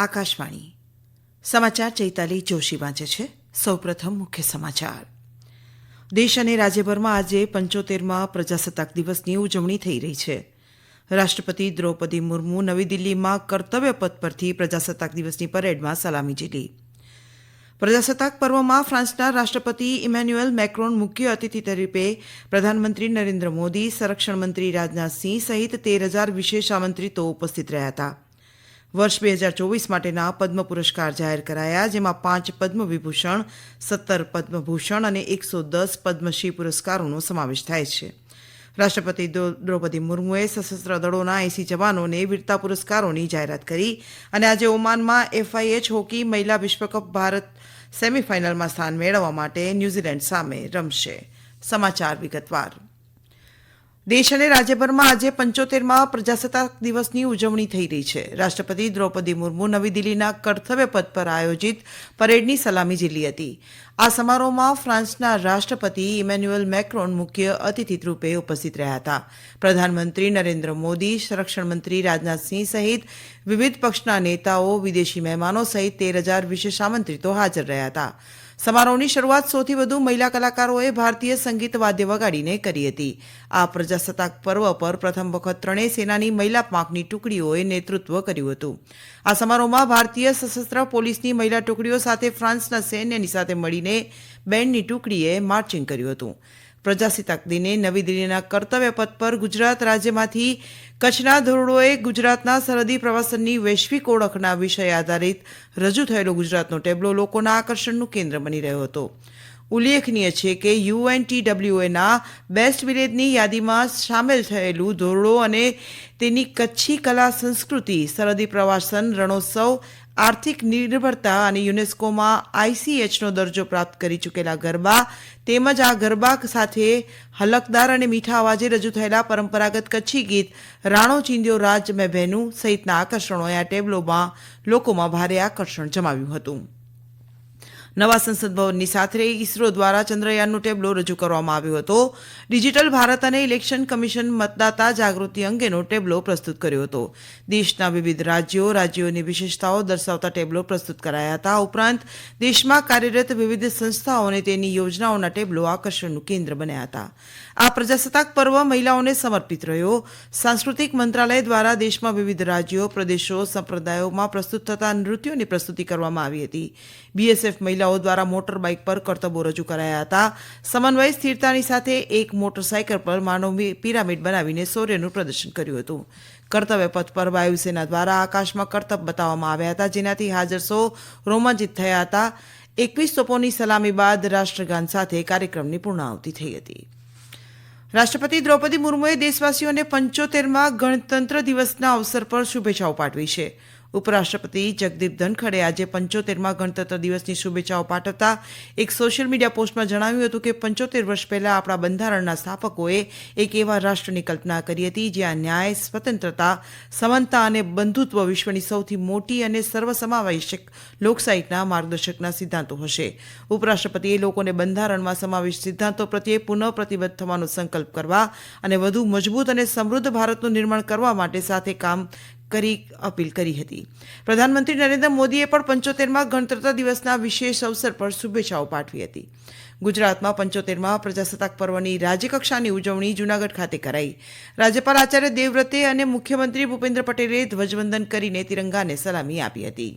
આકાશવાણી. સમાચાર ચૈતાલી જોશી વાંચે છે. સૌપ્રથમ મુખ્ય સમાચાર. દેશ અને રાજ્યભરમાં આજે પંચોતેરમાં પ્રજાસત્તાક દિવસની ઉજવણી થઈ રહી છે. રાષ્ટ્રપતિ દ્રૌપદી મુર્મુ નવી દિલ્હીમાં કર્તવ્ય પથ પરથી પ્રજાસત્તાક દિવસની પરેડમાં સલામી ઝીલી. પ્રજાસત્તાક પર્વમાં ફ્રાન્સના રાષ્ટ્રપતિ ઇમેન્યુએલ મેક્રોન મુખ્ય અતિથિ તરીકે પ્રધાનમંત્રી નરેન્દ્ર મોદી, સંરક્ષણ મંત્રી રાજનાથસિંહ સહિત તેર હજાર વિશેષ આમંત્રિતો ઉપસ્થિત રહ્યા હતા. વર્ષ બે હજાર ચોવીસ માટેના પદ્મ પુરસ્કાર જાહેર કરાયા, જેમાં પાંચ પદ્મ વિભૂષણ સત્તર પદ્મભૂષણ અને એકસો દસ પદ્મશ્રી પુરસ્કારોનો સમાવેશ થાય છે. રાષ્ટ્રપતિ દ્રૌ- દ્રૌપદી મુર્મુએ સશસ્ત્ર દળોના એસી જવાનોને વીરતા પુરસ્કારોની જાહેરાત કરી અને આજે ઓમાનમાં એફઆઈએચ હોકી મહિલા વિશ્વકપ ભારત સેમીફાઇનલમાં સ્થાન મેળવવા માટે ન્યૂઝીલેન્ડ સામે રમશે. સમાચાર વિગતવાર. દેશ અને રાજ્યભરમાં આજે પંચોતેરમાં પ્રજાસત્તાક દિવસની ઉજવણી થઈ રહી છે. રાષ્ટ્રપતિ દ્રૌપદી મુર્મુ નવી દિલ્હીના કર્તવ્ય પદ પર આયોજિત પરેડની સલામી ઝીલી હતી. આ સમારોહમાં ફ્રાન્સના રાષ્ટ્રપતિ ઇમેન્યુઅલ મેક્રોન મુખ્ય અતિથિ રૂપે ઉપસ્થિત રહ્યા હતા. પ્રધાનમંત્રી નરેન્દ્ર મોદી, સંરક્ષણ મંત્રી રાજનાથસિંહ સહિત વિવિધ પક્ષના નેતાઓ, વિદેશી મહેમાનો સહિત તેર હજાર વિશેષ આમંત્રિતો હાજર રહ્યા હતા. સમારોહની શરૂઆત સૌથી વધુ મહિલા કલાકારોએ ભારતીય સંગીત વાદ્ય વગાડીને કરી હતી. આ પ્રજાસત્તાક પર્વ પર પ્રથમ વખત ત્રણેય સેનાની મહિલા પાંખની ટુકડીઓએ નેતૃત્વ કર્યું હતું. આ સમારોહમાં ભારતીય સશસ્ત્ર પોલીસની મહિલા ટુકડીઓ સાથે ફ્રાન્સના સૈન્યની સાથે મળીને બેન્ડની ટુકડીએ માર્ચિંગ કર્યું હતું. પ્રજાસત્તાક દિને નવી દિલ્હીના કર્તવ્ય પથ પર ગુજરાત રાજ્યમાંથી કચ્છના ધોરડોએ ગુજરાતના સરહદી પ્રવાસનની વૈશ્વિક ઓળખના વિષય આધારિત રજૂ થયેલો ગુજરાતનો ટેબ્લો લોકોના આકર્ષણનું કેન્દ્ર બની રહ્યો હતો. ઉલ્લેખનીય છે કે યુએનટીડબ્લ્યુએના બેસ્ટ વિલેજની યાદીમાં સામેલ થયેલું ધોરડો અને તેની કચ્છી કલા સંસ્કૃતિ, સરહદી પ્રવાસન, રણોત્સવ આર્થિક નિર્ભરતા અને યુનેસ્કોમાં આઈસીએચનો દરજ્જો પ્રાપ્ત કરી ચૂકેલા ગરબા તેમજ આ ગરબા સાથે હલકદાર અને મીઠા અવાજે રજૂ થયેલા પરંપરાગત કચ્છી ગીત રાણો ચિંદ્યો રાજ મેં બહેનું સહિતના આકર્ષણોએ આ ટેબ્લોમાં લોકોમાં ભારે આકર્ષણ જમાવ્યું હતું. નવા સંસદ ભવનની સાથે ઇસરો દ્વારા ચંદ્રયાનનું ટેબ્લો રજૂ કરવામાં આવ્યો હતો. ડિજિટલ ભારત અને ઇલેક્શન કમિશન મતદાતા જાગૃતિ અંગેનો ટેબ્લો પ્રસ્તુત કર્યો હતો. દેશના વિવિધ રાજ્યો રાજ્યોની વિશેષતાઓ દર્શાવતા ટેબ્લો પ્રસ્તુત કરાયા હતા. ઉપરાંત દેશમાં કાર્યરત વિવિધ સંસ્થાઓ અને તેની યોજનાઓના ટેબ્લો આકર્ષણનું કેન્દ્ર બન્યા હતા. આ પ્રજાસત્તાક પર્વ મહિલાઓને સમર્પિત રહ્યો. સાંસ્કૃતિક મંત્રાલય દ્વારા દેશમાં વિવિધ રાજ્યો, પ્રદેશો, સંપ્રદાયોમાં પ્રસ્તુત થતા નૃત્યોની પ્રસ્તુતિ કરવામાં આવી હતી. બીએસએફ મહિલાઓ દ્વારા મોટર બાઇક પર કરતબો રજૂ કરાયા હતા. સમન્વય સ્થિરતાની સાથે એક મોટરસાયકલ પર માનવ પિરામિડ બનાવીને શૌર્યનું પ્રદર્શન કર્યું હતું. કર્તવ્ય પથ પર વાયુસેના દ્વારા આકાશમાં કરતબ બતાવવામાં આવ્યા હતા, જેનાથી હાજર સૌ રોમાંચિત થયા હતા. એકવીસ તોપોની સલામી બાદ રાષ્ટ્રગાન સાથે કાર્યક્રમની પૂર્ણાહુતિ થઈ હતી. રાષ્ટ્રપતિ દ્રૌપદી મુર્મુએ દેશવાસીઓને પંચોતેરમાં ગણતંત્ર દિવસના અવસર પર શુભેચ્છાઓ પાઠવી છે. ઉપરાષ્ટ્રપતિ જગદીપ ધનખડે આજે પંચોતેરમાં ગણતંત્ર દિવસની શુભેચ્છાઓ પાઠવતા એક સોશિયલ મીડિયા પોસ્ટમાં જણાવ્યું હતું કે પંચોતેર વર્ષ પહેલા આપણા બંધારણના સ્થાપકોએ એક એવા રાષ્ટ્રની કલ્પના કરી હતી જ્યાં ન્યાય, સ્વતંત્રતા, સમાનતા અને બંધુત્વ વિશ્વની સૌથી મોટી અને સર્વસમાવેશક લોકશાહીના માર્ગદર્શકના સિદ્ધાંતો હશે. ઉપરાષ્ટ્રપતિએ લોકોને બંધારણમાં સમાવેશ સિદ્ધાંતો પ્રત્યે પુનઃ પ્રતિબદ્ધ થવાનો સંકલ્પ કરવા અને વધુ મજબૂત અને સમૃદ્ધ ભારતનું નિર્માણ કરવા માટે સાથે કામ કરી અપીલ કરી હતી. પ્રધાનમંત્રી નરેન્દ્ર મોદીએ પણ પંચોતેરમાં ગણતંત્ર દિવસના વિશેષ અવસર પર શુભેચ્છાઓ પાઠવી હતી. ગુજરાતમાં પંચોતેરમાં પ્રજાસત્તાક પર્વની રાજ્યકક્ષાની ઉજવણી જૂનાગઢ ખાતે કરાઈ. રાજ્યપાલ આચાર્ય દેવવ્રતે અને મુખ્યમંત્રી ભૂપેન્દ્ર પટેલે ધ્વજવંદન કરીને તિરંગાને સલામી આપી હતી.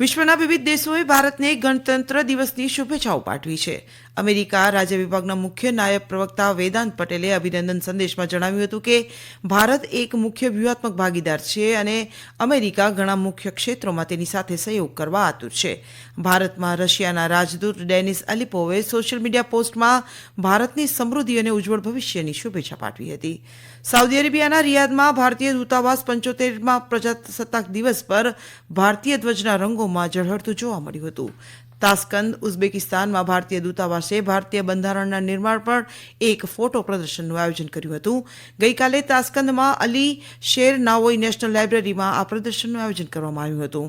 વિશ્વના વિવિધ દેશોએ ભારતને ગણતંત્ર દિવસની શુભેચ્છાઓ પાઠવી છે. અમેરિકા રાજ્ય વિભાગના મુખ્ય નાયબ પ્રવક્તા વેદાંત પટેલે અભિનંદન સંદેશમાં જણાવ્યું હતું કે, ભારત એક મુખ્ય વ્યૂહાત્મક ભાગીદાર છે અને અમેરિકા ઘણા મુખ્ય ક્ષેત્રોમાં તેની સાથે સહયોગ કરવા આતુર છે. ભારતમાં રશિયાના રાજદૂત ડેનિસ અલિપોવે સોશિયલ મીડિયા પોસ્ટમાં ભારતની સમૃદ્ધિ અને ઉજ્જવળ ભવિષ્યની શુભેચ્છા પાઠવી હતી. સાઉદી અરેબિયાના રિયાદમાં ભારતીય દૂતાવાસ પંચોતેરમાં પ્રજાસત્તાક દિવસ પર ભારતીય ધ્વજના રંગોમાં ઝળહળતું જોવા મળ્યું હતું. તાસ્કંદ ઉઝબેકિસ્તાનમાં ભારતીય દૂતાવાસે ભારતીય બંધારણના નિર્માણ પર એક ફોટો પ્રદર્શનનું આયોજન કર્યું હતું. ગઈકાલે તાસ્કંદમાં અલી શેર નાવોઈ નેશનલ લાઇબ્રેરીમાં આ પ્રદર્શનનું આયોજન કરવામાં આવ્યું હતું.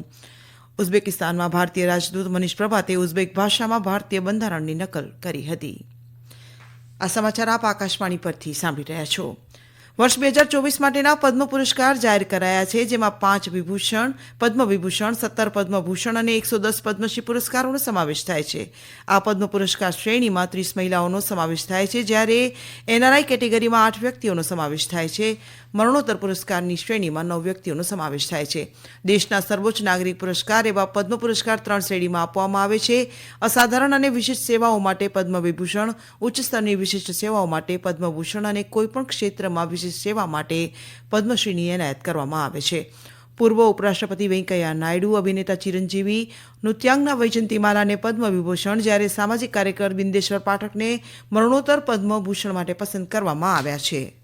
ઉઝબેકિસ્તાનમાં ભારતીય રાજદૂત મનીષ પ્રભાતે ઉઝબેક ભાષામાં ભારતીય બંધારણની નકલ કરી હતી. આ સમાચાર આપ આકાશવાણી પરથી સાંભળી રહ્યા છો. વર્ષ બે હજાર ચોવીસ માટેના પદ્મ પુરસ્કાર જાહેર કરાયા છે, જેમાં પાંચ વિભૂષણ, પદ્મ વિભૂષણ, સત્તર પદ્મભૂષણ અને એકસો દસ પદ્મશ્રી પુરસ્કારોનો સમાવેશ થાય છે. આ પદ્મ પુરસ્કાર શ્રેણીમાં ત્રીસ મહિલાઓનો સમાવેશ થાય છે, જ્યારે એનઆરઆઈ કેટેગરીમાં આઠ વ્યક્તિઓનો સમાવેશ થાય છે. મરણોત્તર પુરસ્કારની શ્રેણીમાં નવ વ્યક્તિઓનો સમાવેશ થાય છે. દેશના સર્વોચ્ચ નાગરિક પુરસ્કાર એવા પદ્મ પુરસ્કાર ત્રણ શ્રેણીમાં આપવામાં આવે છે. અસાધારણ અને વિશિષ્ટ સેવાઓ માટે પદ્મ વિભૂષણ, ઉચ્ચ સ્તરની વિશિષ્ટ સેવાઓ માટે પદ્મભૂષણ અને કોઈપણ ક્ષેત્રમાં વિશિષ્ટ સેવા માટે પદ્મશ્રીની એનાયત કરવામાં આવે છે. પૂર્વ ઉપરાષ્ટ્રપતિ વેંકૈયા નાયડુ, અભિનેતા ચિરંજીવી, નૃત્યાંગના વૈજંતીમાલાને પદ્મ વિભૂષણ જ્યારે સામાજિક કાર્યકર બિંદેશ્વર પાઠકને મરણોત્તર પદ્મભૂષણ માટે પસંદ કરવામાં આવ્યા છે.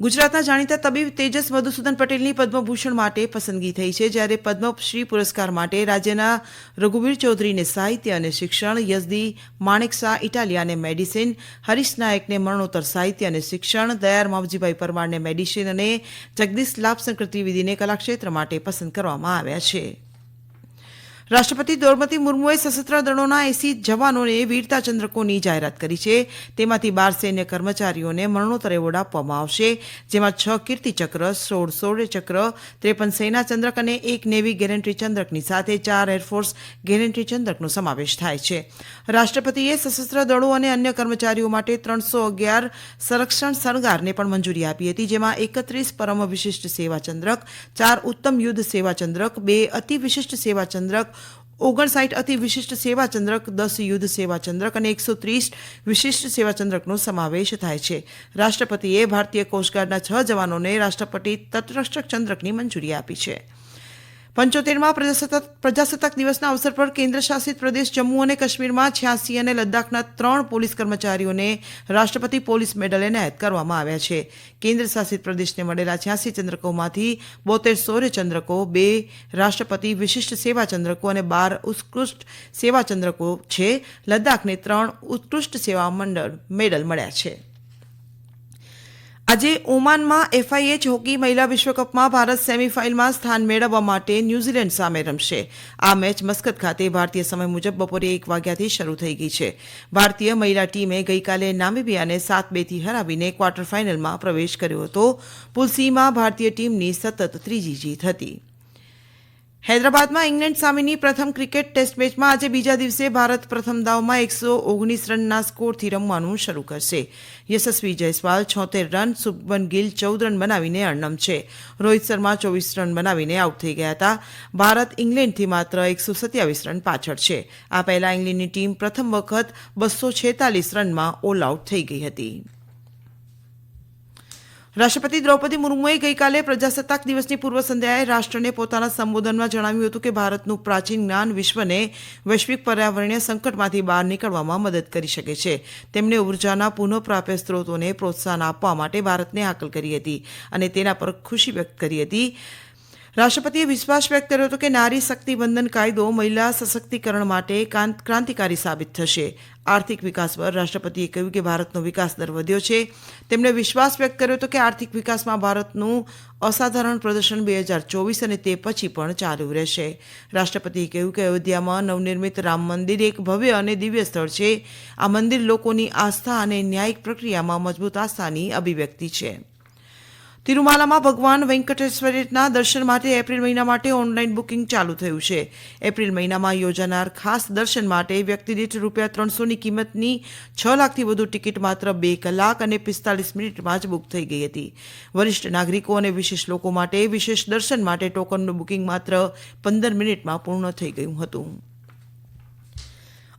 ગુજરાતના જાણીતા તબીબ તેજસ મધુસૂદન પટેલની પદ્મભૂષણ માટે પસંદગી થઈ છે, જ્યારે પદ્મશ્રી પુરસ્કાર માટે રાજ્યના રઘુવીર ચૌધરીને સાહિત્ય અને શિક્ષણ યઝદી માણેક શાહ ઇટાલિયાને મેડિસિન, હરીશ નાયકને મરણોત્તર સાહિત્ય અને શિક્ષણ, દયાર માવજીભાઈ પરમારને મેડિસિન અને જગદીશ લાભશંકર વિધિને કલાક્ષેત્ર માટે પસંદ કરવામાં આવ્યા છે. રાષ્ટ્રપતિ દ્રૌપદી મુર્મુએ સશસ્ત્ર દળોના એસી જવાનોને વીરતા ચંદ્રકોની જાહેરાત કરી છે. તેમાંથી બાર સૈન્ય કર્મચારીઓને મરણોત્તર એવોર્ડ આપવામાં આવશે, જેમાં છ કીર્તિ ચક્ર, સોળ શૌર્ય ચક્ર, ત્રેપન સેના ચંદ્રક અને એક નેવી ગેરંટી ચંદ્રકની સાથે ચાર એરફોર્સ ગેરંટી ચંદ્રકનો સમાવેશ થાય છે. રાષ્ટ્રપતિએ સશસ્ત્ર દળો અને અન્ય કર્મચારીઓ માટે ત્રણસો અગિયાર સંરક્ષણ શણગારને પણ મંજૂરી આપી હતી, જેમાં એકત્રીસ પરમ વિશિષ્ટ સેવા ચંદ્રક, ચાર ઉત્તમ યુદ્ધ સેવા ચંદ્રક, બે અતિ વિશિષ્ટ સેવા ચંદ્રક ઓગણસાઠ અતિ વિશિષ્ટ સેવા ચંદ્રક, દસ યુદ્ધ સેવા ચંદ્રક અને એકસો ત્રીસ વિશિષ્ટ સેવા ચંદ્રકનો સમાવેશ થાય છે. રાષ્ટ્રપતિએ ભારતીય કોસ્ટગાર્ડના છ જવાનોને રાષ્ટ્રપતિ તટરક્ષક ચંદ્રકની મંજૂરી આપી છે. પંચોતેરમાં પ્રજાસત્તાક પ્રજાસત્તાક દિવસના અવસર પર કેન્દ્ર શાસિત પ્રદેશ જમ્મુ અને કાશ્મીરમાં છ્યાસી અને લદ્દાખના ત્રણ પોલીસ કર્મચારીઓને રાષ્ટ્રપતિ પોલીસ મેડલ એનાયત કરવામાં આવ્યા છે. કેન્દ્ર શાસિત પ્રદેશને મળેલા છ્યાસી ચંદ્રકોમાંથી બોતેર શૌર્ય ચંદ્રકો, બે રાષ્ટ્રપતિ વિશિષ્ટ સેવા ચંદ્રકો અને બાર ઉત્કૃષ્ટ સેવા ચંદ્રકો છે. લદ્દાખને ત્રણ ઉત્કૃષ્ટ સેવા મંડળ મેડલ મળ્યા છે. આજે ઓમાનમાં એફઆઈએચ હોકી મહિલા વિશ્વકપમાં ભારત સેમીફાઇનલમાં સ્થાન મેળવવા માટે ન્યૂઝીલેન્ડ સામે રમશે. આ મેચ મસ્કત ખાતે ભારતીય સમય મુજબ બપોરે એક વાગ્યાથી શરૂ થઈ ગઈ છે. ભારતીય મહિલા ટીમે ગઈકાલે નામીબિયાને સાત બેથી હરાવીને ક્વાર્ટર ફાઇનલમાં પ્રવેશ કર્યો હતો. પુલસીમાં ભારતીય ટીમની સતત ત્રીજી જીત હતી. હૈદરાબાદમાં ઇંગ્લેન્ડ સામેની પ્રથમ ક્રિકેટ ટેસ્ટ મેચમાં આજે બીજા દિવસે ભારત પ્રથમ દાવમાં એકસો ઓગણીસ રનના સ્કોરથી રમવાનું શરૂ કરશે. યશસ્વી જયસ્વાલ છોતેર રન, શુભમન ગિલ ચૌદ રન બનાવીને અણનમ છે. રોહિત શર્મા ચોવીસ રન બનાવીને આઉટ થઈ ગયા હતા. ભારત ઇંગ્લેન્ડથી માત્ર એકસો સત્યાવીસ રન પાછળ છે. આ પહેલા ઇંગ્લેન્ડની ટીમ પ્રથમ વખત બસો છેતાલીસ રનમાં ઓલ આઉટ થઈ ગઈ હતી. રાષ્ટ્રપતિ દ્રૌપદી મુર્મુએ ગઈકાલે પ્રજાસત્તાક દિવસની પૂર્વ સંધ્યાએ રાષ્ટ્રને પોતાના સંબોધનમાં જણાવ્યું હતું કે ભારતનું પ્રાચીન જ્ઞાન વિશ્વને વૈશ્વિક પર્યાવરણીય સંકટમાંથી બહાર નીકળવામાં મદદ કરી શકે છે. તેમણે ઉર્જાના પુનઃપ્રાપ્ય સ્ત્રોતોને પ્રોત્સાહન આપવા માટે ભારતને હાકલ કરી હતી અને તેના પર ખુશી વ્યક્ત કરી હતી. રાષ્ટ્રપતિએ વિશ્વાસ વ્યક્ત કર્યો હતો કે નારી શક્તિ બંધન કાયદો મહિલા સશક્તિકરણ માટે ક્રાંતિકારી સાબિત થશે. આર્થિક વિકાસ પર રાષ્ટ્રપતિએ કહ્યું કે ભારતનો વિકાસ દર વધ્યો છે. તેમણે વિશ્વાસ વ્યક્ત કર્યો હતો કે આર્થિક વિકાસમાં ભારતનું અસાધારણ પ્રદર્શન બે હજાર ચોવીસ અને તે પછી પણ ચાલુ રહેશે. રાષ્ટ્રપતિએ કહ્યું કે અયોધ્યામાં નવનિર્મિત રામ મંદિર એક ભવ્ય અને દિવ્ય સ્થળ છે. આ મંદિર લોકોની આસ્થા અને ન્યાયિક પ્રક્રિયામાં મજબૂત આસ્થાની અભિવ્યક્તિ છે. તિરુમાલામાં ભગવાન વેંકટેશ્વરના દર્શન માટે એપ્રિલ મહિના માટે ઓનલાઈન બુકિંગ ચાલુ થયું છે. એપ્રિલ મહિનામાં યોજાનાર ખાસ દર્શન માટે વ્યક્તિદીઠ રૂપિયા ત્રણસોની કિંમતની છ લાખથી વધુ ટિકિટ માત્ર બે કલાક અને પિસ્તાલીસ મિનિટમાં જ બુક થઈ ગઈ હતી. વરિષ્ઠ નાગરિકો અને વિશેષ લોકો માટે વિશેષ દર્શન માટે ટોકનનું બુકિંગ માત્ર પંદર મિનિટમાં પૂર્ણ થઈ ગયું હતું.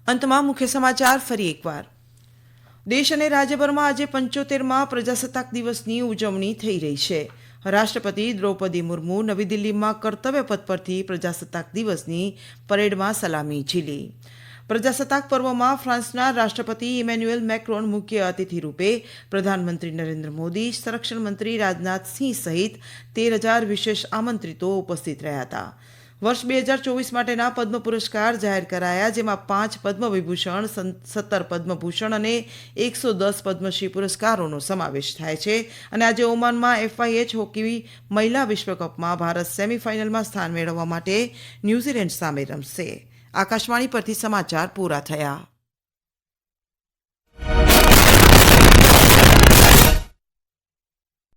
અંતમાં મુખ્ય સમાચાર ફરી એકવાર. દેશ અને રાજ્યભરમાં આજે પંચોતેરમાં પ્રજાસત્તાક દિવસની ઉજવણી થઈ રહી છે. રાષ્ટ્રપતિ દ્રૌપદી મુર્મુ નવી દિલ્હીમાં કર્તવ્ય પદ પરથી પ્રજાસત્તાક દિવસની પરેડમાં સલામી ઝીલી. પ્રજાસત્તાક પર્વમાં ફ્રાન્સના રાષ્ટ્રપતિ ઇમેન્યુએલ મેક્રોન મુખ્ય અતિથિ રૂપે પ્રધાનમંત્રી નરેન્દ્ર મોદી, સંરક્ષણ મંત્રી રાજનાથ સિંહ સહિત તેર હજાર વિશેષ આમંત્રિતો ઉપસ્થિત રહ્યા હતા. વર્ષ બે હજાર ચોવીસ માટેના પદ્મ પુરસ્કાર જાહેર કરાયા, જેમાં પાંચ પદ્મ વિભૂષણ સત્તર પદ્મભૂષણ અને એકસો દસ પદ્મશ્રી પુરસ્કારોનો સમાવેશ થાય છે. અને આજે ઓમાનમાં એફઆઈએચ હોકી મહિલા વિશ્વકપમાં ભારત સેમીફાઇનલમાં સ્થાન મેળવવા માટે ન્યૂઝીલેન્ડ સામે રમશે. આકાશવાણી પરથી સમાચાર પૂરા થયા.